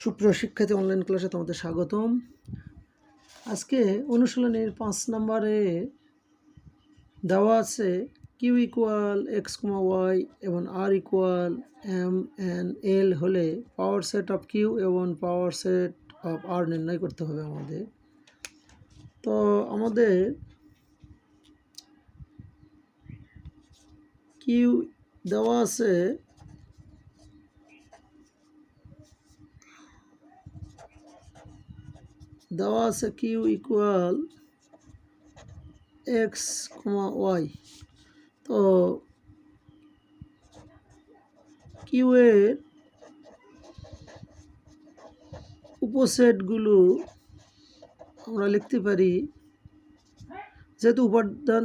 সুপ্রিয় শিক্ষার্থী অনলাইন ক্লাসে তোমাদের স্বাগতম। আজকে অনুশীলনের পাঁচ নম্বরে দেওয়া আছে Q equal X comma Y এবং R equal M N L হলে পাওয়ার সেট অফ কিউ এবং পাওয়ার সেট অফ আর নির্ণয় করতে হবে আমাদের। তো আমাদের কিউ দেওয়া আছে দেওয়া আছে Q equal X comma Y তো কিউ এর উপসেটগুলো আমরা লিখতে পারি, যেহেতু উপাদান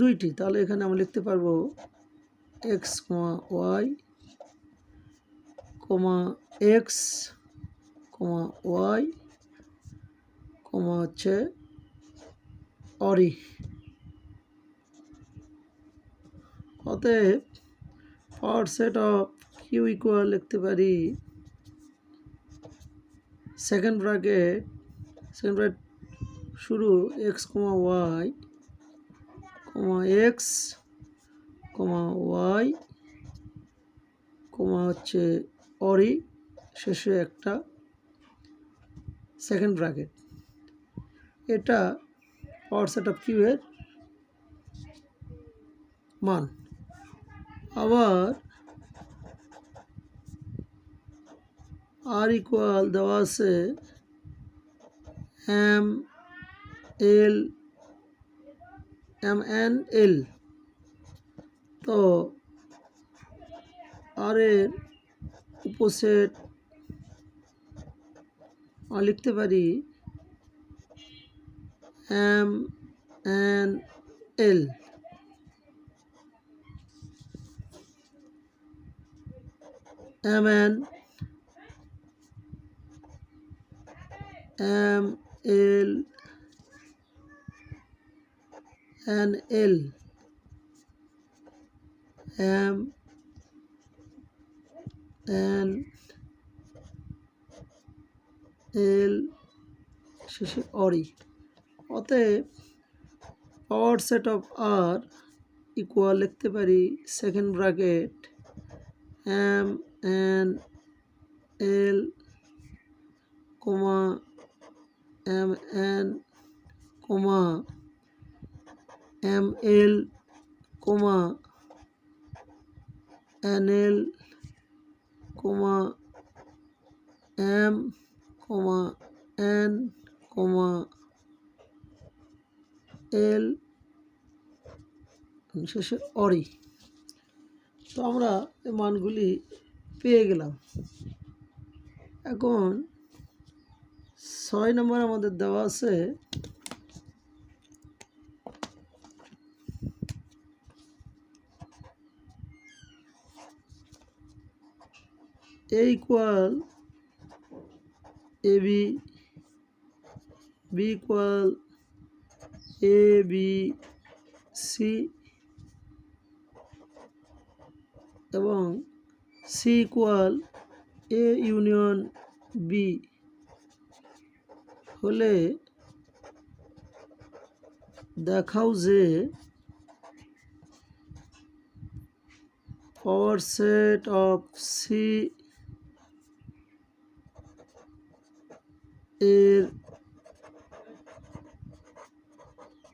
দুইটি, তাহলে এখানে আমরা লিখতে পারব X comma Y comma X comma Y comma হচ্ছে অরি। অতএব power set of Q equal লিখতে পারি সেকেন্ড ব্র্যাকেট সেকেন্ড ব্র্যাকেট শুরু X comma Y comma X comma Y comma হচ্ছে অরি, শেষে একটা সেকেন্ড ব্র্যাকেট এটা পাওয়ার সেট অফ কিউ এর মান। আবার আর ইকুয়াল দেওয়া আছে M L M N L তো আর এর উপসেট লিখতে পারি M N L M N M L N L M N L শেষে অরি অতএব power set of R equal লিখতে পারি second bracket M N L comma M N comma M L comma N L comma M comma N comma L শেষে অরি। তো আমরা এই মানগুলি পেয়ে গেলাম। এখন ছয় নম্বর আমাদের দেওয়া আছে A equal A B B equal A B C এবং C equal A union B হলে দেখাও যে পাওয়ার সেট অফ সি এর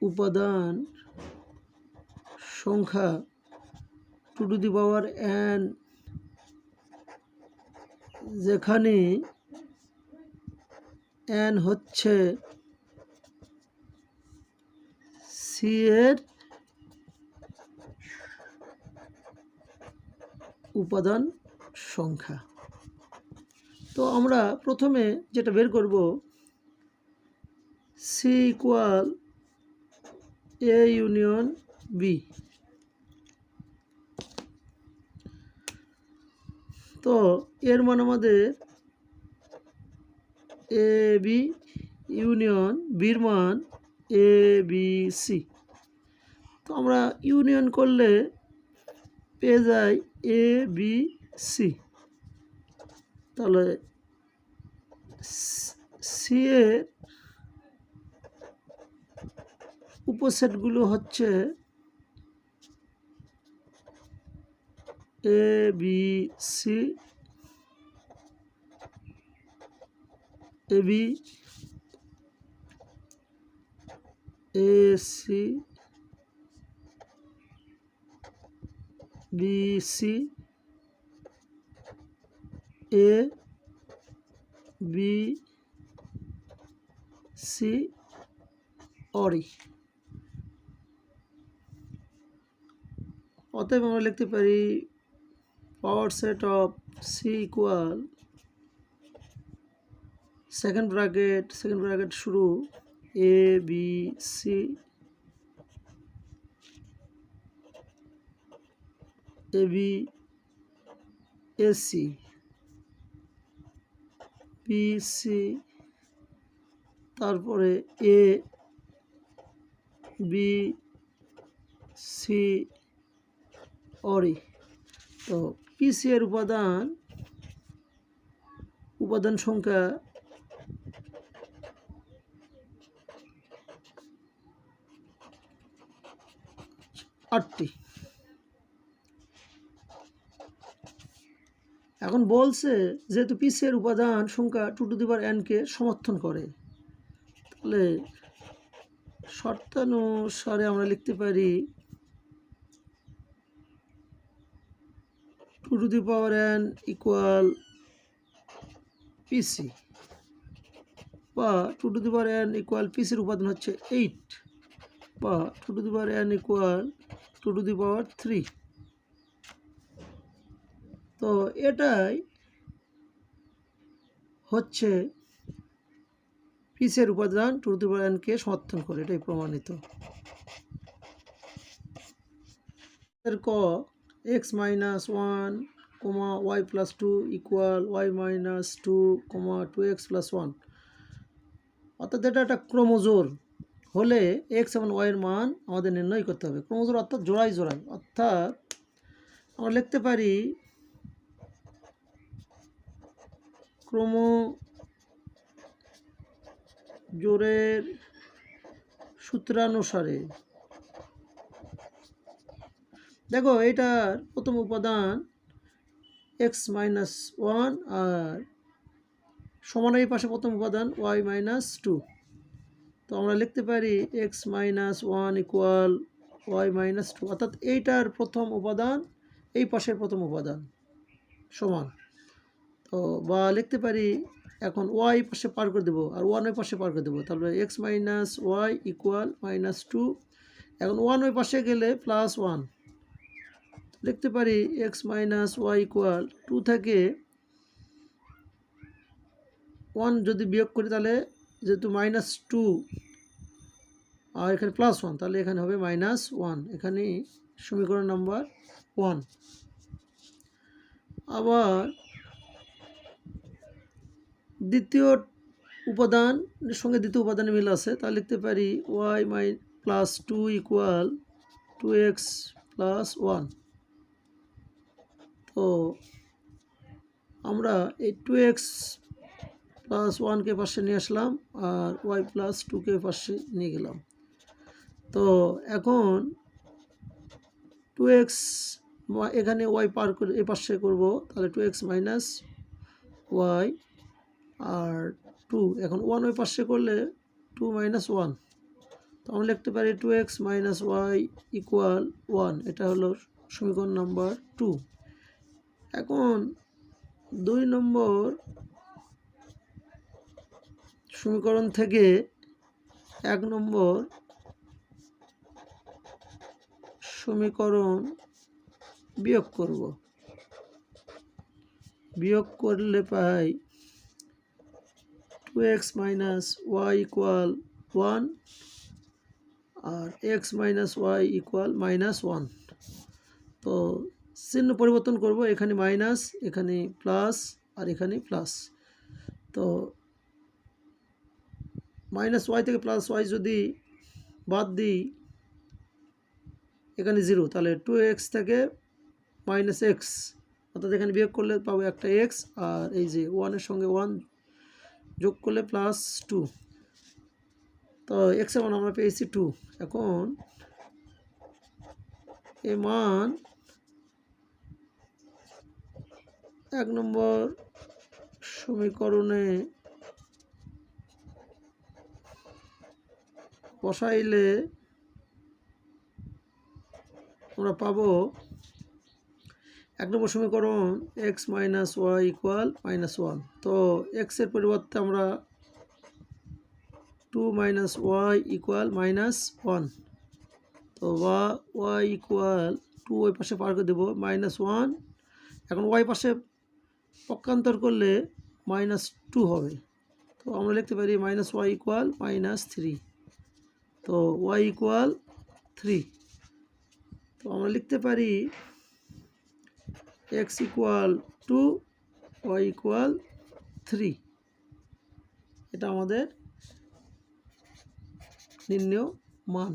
উপাদান সংখ্যা two to the power N যেখানে এন হচ্ছে সি এর উপাদান সংখ্যা। তো আমরা প্রথমে যেটা বের করব C equal A union B তো এর মান আমাদের এ বি ইউনিয়ন বির মান এ বি সি তো আমরা ইউনিয়ন করলে পেয়ে যাই এ বি সি তাহলে সি এর উপসেটগুলো হচ্ছে A B C A B A C B C A B C Ori অতএব আমরা লিখতে পারি power set of C equal second bracket second bracket শুরু A B C A B AC C তারপরে এ বি সি অরি। তো পিসি এর উপাদান? উপাদান সংখ্যা আটটি। এখন বলছে যেহেতু পিসি এর উপাদান সংখ্যা টু টু দিবার এনকে সমর্থন করে, তাহলে শর্তানুসারে আমরা লিখতে পারি two to the power N equal PC বা two to the power N equal পিসির উপাদান হচ্ছে এইট বা two to the power N equal two to the power three তো এটাই হচ্ছে পিসের উপাদান টু টু দি পাওয়ার এনকে সমর্থন করে, এটাই প্রমাণিত। ক X minus one comma Y plus two equal Y minus two comma two X plus one অর্থাৎ এটা একটা ক্রোমোজোর। হলে এক্স এবং ওয়াইয়ের মান আমাদের নির্ণয় করতে হবে। ক্রোমোজোর অর্থাৎ জোড়াই জোড়াই। অর্থাৎ আমরা লিখতে পারি ক্রোমো জোরের সূত্রানুসারে দেখো এটার প্রথম উপাদান এক্স মাইনাস ওয়ান আর সমান এই পাশে প্রথম উপাদান ওয়াই মাইনাস টু তো আমরা লিখতে পারি X minus one equal Y minus two অর্থাৎ এইটার প্রথম উপাদান, এই পাশের প্রথম উপাদান সমান। তো বা লিখতে পারি এখন ওয়াই পাশে পার করে দেবো আর ওয়ান ওই পাশে পার করে দেবো। তাহলে X minus Y equal minus two এখন ওয়ান ওই পাশে গেলে প্লাস ওয়ান লিখতে পারি X minus Y equal two থেকে ওয়ান যদি বিয়োগ করি তাহলে যেহেতু মাইনাস টু, আর এখানে প্লাস ওয়ান, তাহলে এখানে হবে মাইনাস ওয়ান। এখানে সমীকরণ নাম্বার ওয়ান। আবার দ্বিতীয় উপাদান, সঙ্গে দ্বিতীয় উপাদানে মিল আছে, তা লিখতে পারি ওয়াই মাই, plus two equal two X plus one. তো আমরা এই টু এক্স প্লাস ওয়ানকে পাশে নিয়ে আসলাম আর ওয়াই প্লাস টুকে পাশে নিয়ে গেলাম। তো এখন টু এক্স এখানে ওয়াই পার করে এ পাশে করব, তাহলে টু এক্স মাইনাস ওয়াই আর টু এখন ওয়ান ওই পাশে করলে টু মাইনাস ওয়ান তো আমরা লিখতে পারি two X minus Y equal one এটা হলো সমীকরণ নাম্বার টু এখন দুই নম্বর সমীকরণ থেকে এক নম্বর সমীকরণ বিয়োগ করব। বিয়োগ করলে পাই two X minus Y equal one আর X minus Y equal minus one তো চিহ্ন পরিবর্তন করব, এখানে মাইনাস এখানে প্লাস আর এখানে প্লাস তো মাইনাস ওয়াই থেকে প্লাস ওয়াই যদি বাদ দিই, এখানে জিরো তাহলে টু এক্স থেকে মাইনাস এক্স অর্থাৎ এখানে বিয়োগ করলে পাবো একটা এক্স আর এই যে ওয়ানের সঙ্গে ওয়ান যোগ করলে প্লাস টু তো এক্সের মান আমরা পেয়েছি টু এখন এ মান এক নম্বর সমীকরণে বসাইলে আমরা পাবো এক নম্বর সমীকরণ X minus Y equal minus one তো এক্সের পরিবর্তে আমরা two minus Y equal minus one তো ওয়া ওয়াই ইকুয়াল টু ওই পাশে পার করে দেবো মাইনাস ওয়ান এখন ওয়াই পাশে পক্ষান্তর করলে মাইনাস টু হবে। তো আমরা লিখতে পারি minus Y equal minus three. তো ওয়াই ইকুয়াল থ্রি। তো আমরা লিখতে পারি X equal two, Y equal three. এটা আমাদের নির্ণয় মান।